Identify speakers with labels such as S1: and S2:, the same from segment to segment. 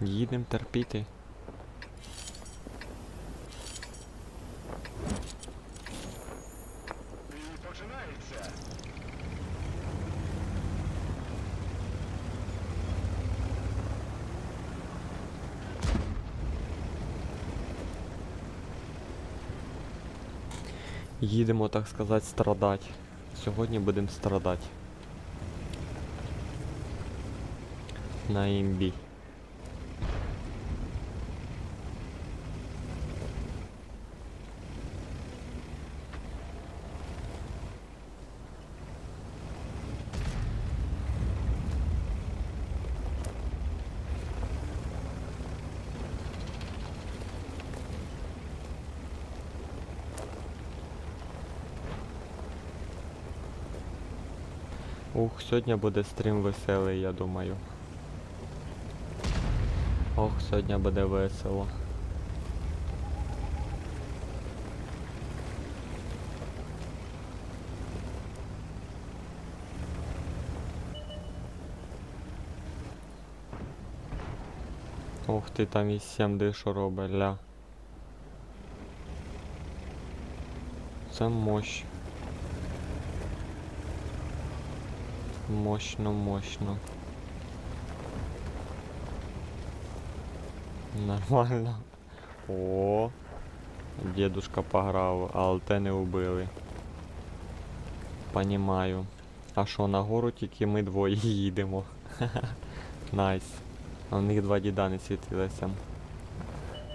S1: Їдемо терпіти. Їдемо, так сказати, страдати. Сьогодні будемо страдати. На імбі. Ух, сьогодні буде стрім веселий, я думаю. Ох, сьогодні буде весело. Ох ти там і 7 дишу робить, ля. Це мощ. Мощно, мощно. Нормально. О, дедушка пограв, але те не убили. Понімаю. А що, на гору тільки ми двоє їдемо. Найс. В них два діда не світилися.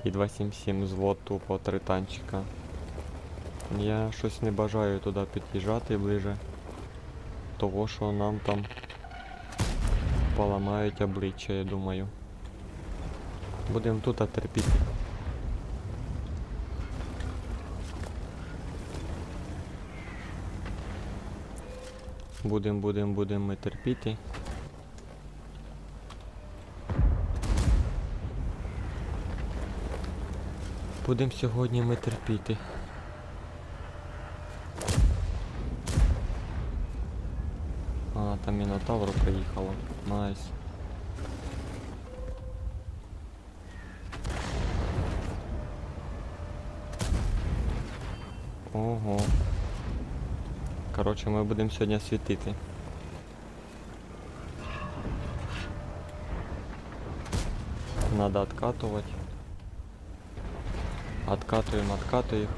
S1: І 277 звод тупо три танчика. Я щось не бажаю туди під'їжджати ближе того, що нам там поламають обличчя, я думаю. Будемо тут терпіти. Будем, будем, будем ми терпіти. Будем сьогодні ми терпіти. А, там Мінотавр приїхало. Найс. Ого. Коротше, ми будемо сьогодні світити. Надо откатывать. Откатуємо, откатуємо.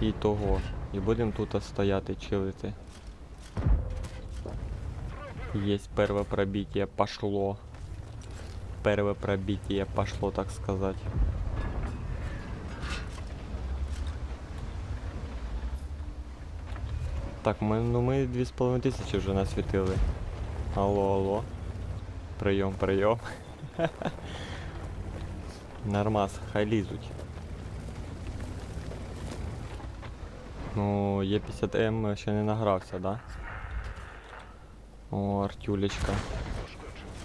S1: І того. І будемо тут стояти, чилити. Есть первое пробитие, пошло. Первое пробитие пошло, так сказать. Так, ми, ну ми 2500 вже насвітили. Алло, алло. Прийом, прийом. Нормас, хай лізуть. Ну, Е50М ще не награвся, да? О, Артюлечка.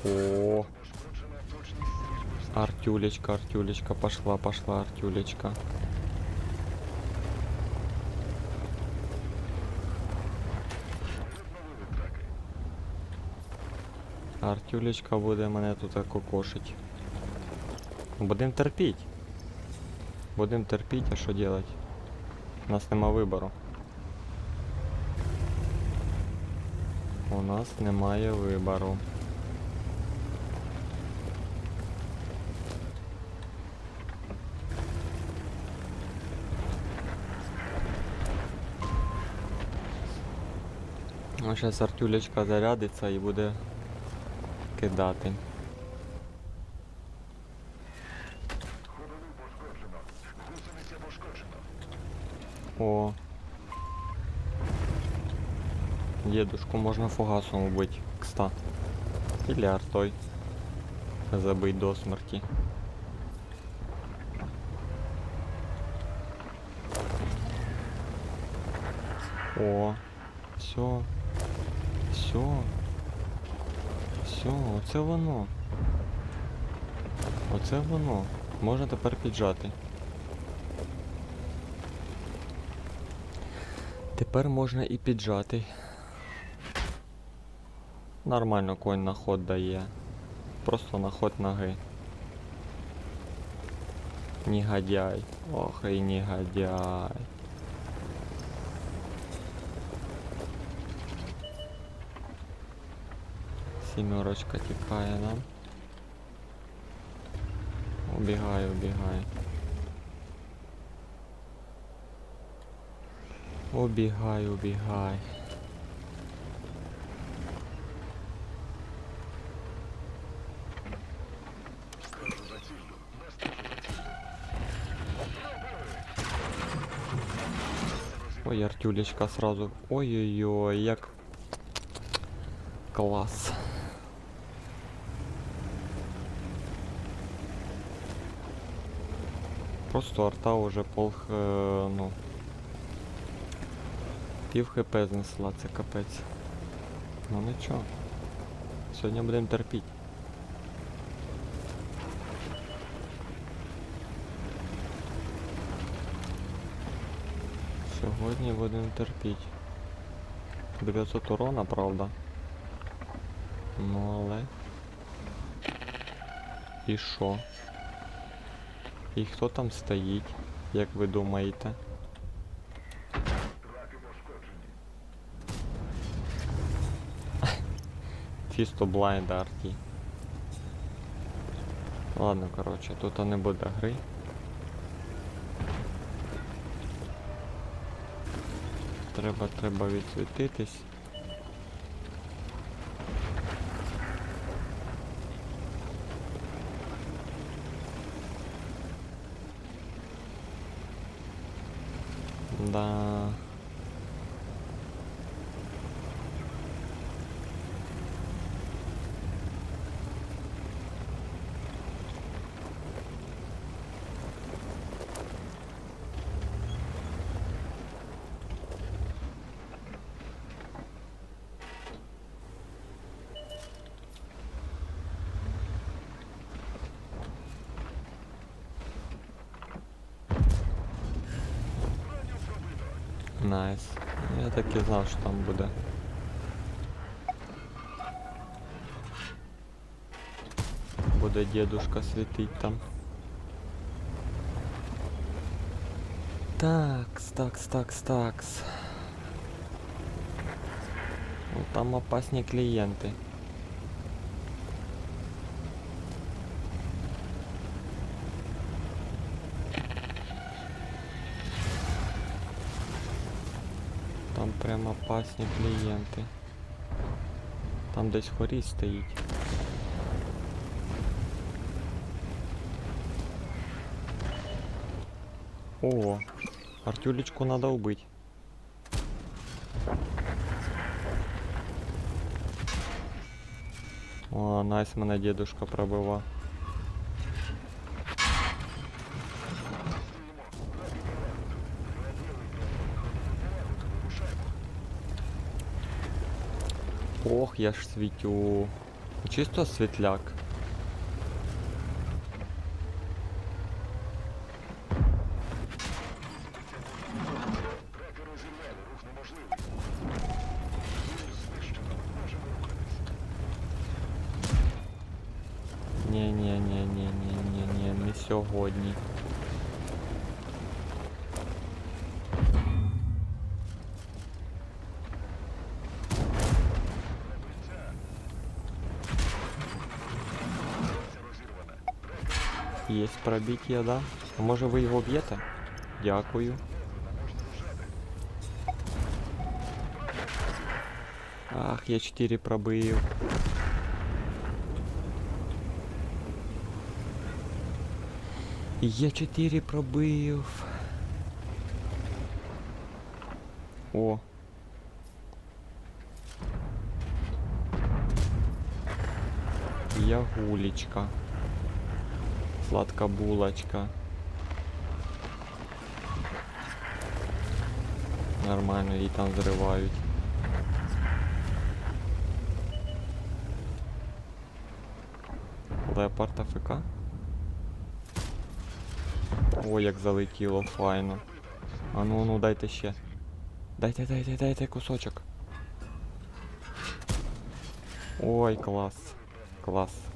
S1: О,
S2: Пошкоджена точність служби
S1: Артюлечка, Артюлечка, пошла, пошла, Артюлечка.
S2: відновили траки.
S1: Артюлечка буде мене тут кокошить. Будем терпіть. Будем терпіть, а що делать? У нас нема вибору. У нас немає вибору. А зараз Артюлечка зарядиться і буде кидати. О. Дедушку можно фугасом убить, кста. Или артой. Забыть до смерти. О, все. Все. Все, оце воно. Оце воно. Можна тепер піджати. Тепер можна і піджати. Нормально конь на ход дає. просто на ход ноги. Негодяй. Ох и негодяй. Сімерочка тікає нам. Убігай, убігай. Убігай, убігай. Ой, Артюлечка сразу. Ой-ой-ой, як. Клас. Просто арта уже пол х... ну. Пів хп знесла, це капець. Ну нічого. Сьогодні будемо терпіти. Сьогодні будемо терпіти. 900 урона, правда. Ну але. І що? І хто там стоїть, як ви думаєте? Чисто блайнд арті. Ладно, коротше, тут не буде гри. Треба, треба відсвітитись. Да. Найс. Я так і знав, що там буде. Буде дедушка світить там. Такс, такс, такс, такс. Ну там опасні клієнти. прям опасні клієнти. Там десь хорі стоїть. О, Артюлечку надо убить. О, найс мене дедушка пробива. Ох, я ж світю. Чисто світляк.
S2: Траки розірвали, рух
S1: Є пробиття, да? А може ви його б'єте? Дякую. Ах, я 4 пробив. Я 4 пробив. О. Я гулечка. Сладка булочка. Нормально, її там зривають. Леопард АФК. О, як залетіло, файно. А ну ну дайте ще. Дайте, дайте, дайте кусочок. Ой, клас. Клас.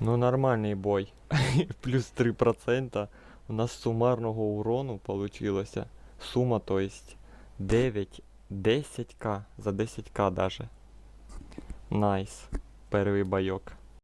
S1: Ну нормальний бой. Плюс 3%. У нас сумарного урону получилося. Сума, то есть 9, 10к. За 10к даже. Найс. Перший бойок.